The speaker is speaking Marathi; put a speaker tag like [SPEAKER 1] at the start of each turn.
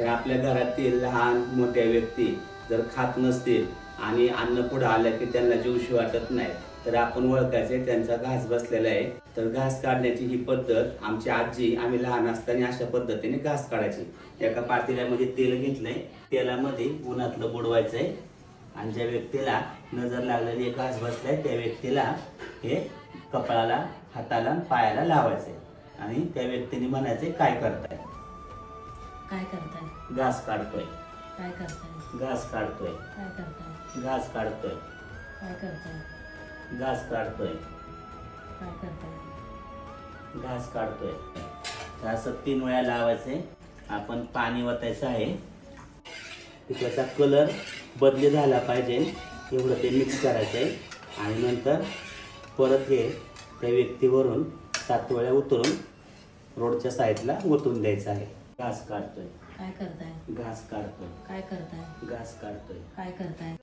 [SPEAKER 1] तर आपल्या घरातील लहान मोठ्या व्यक्ती जर खात नसतील आणि अन्न पुढे आलं की त्यांना जीवशी वाटत नाही तर आपण ओळखायचे त्यांचा घास बसलेला आहे. तर घास काढण्याची ही पद्धत आमची आजी आम्ही लहान असताना अशा पद्धतीने घास काढायची. एका पातेल्यामध्ये तेल घेतलंय तेलामध्ये उन्हातलं बुडवायचंय आणि ज्या व्यक्तीला नजर लागलेली एक घास बसलाय त्या व्यक्तीला हे कपाळाला हाताला पायाला लावायचंय. आणि त्या व्यक्तीने म्हणायचे काय करताय?
[SPEAKER 2] काय करताय?
[SPEAKER 1] घास काढतोय.
[SPEAKER 2] काय करताय?
[SPEAKER 1] घास काढतोय.
[SPEAKER 2] काय करताय?
[SPEAKER 1] घास काढतोय.
[SPEAKER 2] काय करताय?
[SPEAKER 1] घास काढतोय.
[SPEAKER 2] काय करताय?
[SPEAKER 1] घास काढतोय. तर असं तीन वेळा लावायचे. आपण पाणी वतायचं आहे. त्याचा कलर बदली झाला पाहिजे. एवढं ते मिक्स करायचं आहे आणि नंतर परत हे त्या व्यक्तीवरून सात वेळा उतरून रोडच्या साईडला ओतून द्यायचं आहे. घास काढतोय.
[SPEAKER 2] काय करताय?
[SPEAKER 1] घास काढतोय.
[SPEAKER 2] काय करताय?
[SPEAKER 1] घास काढतोय.
[SPEAKER 2] काय करताय?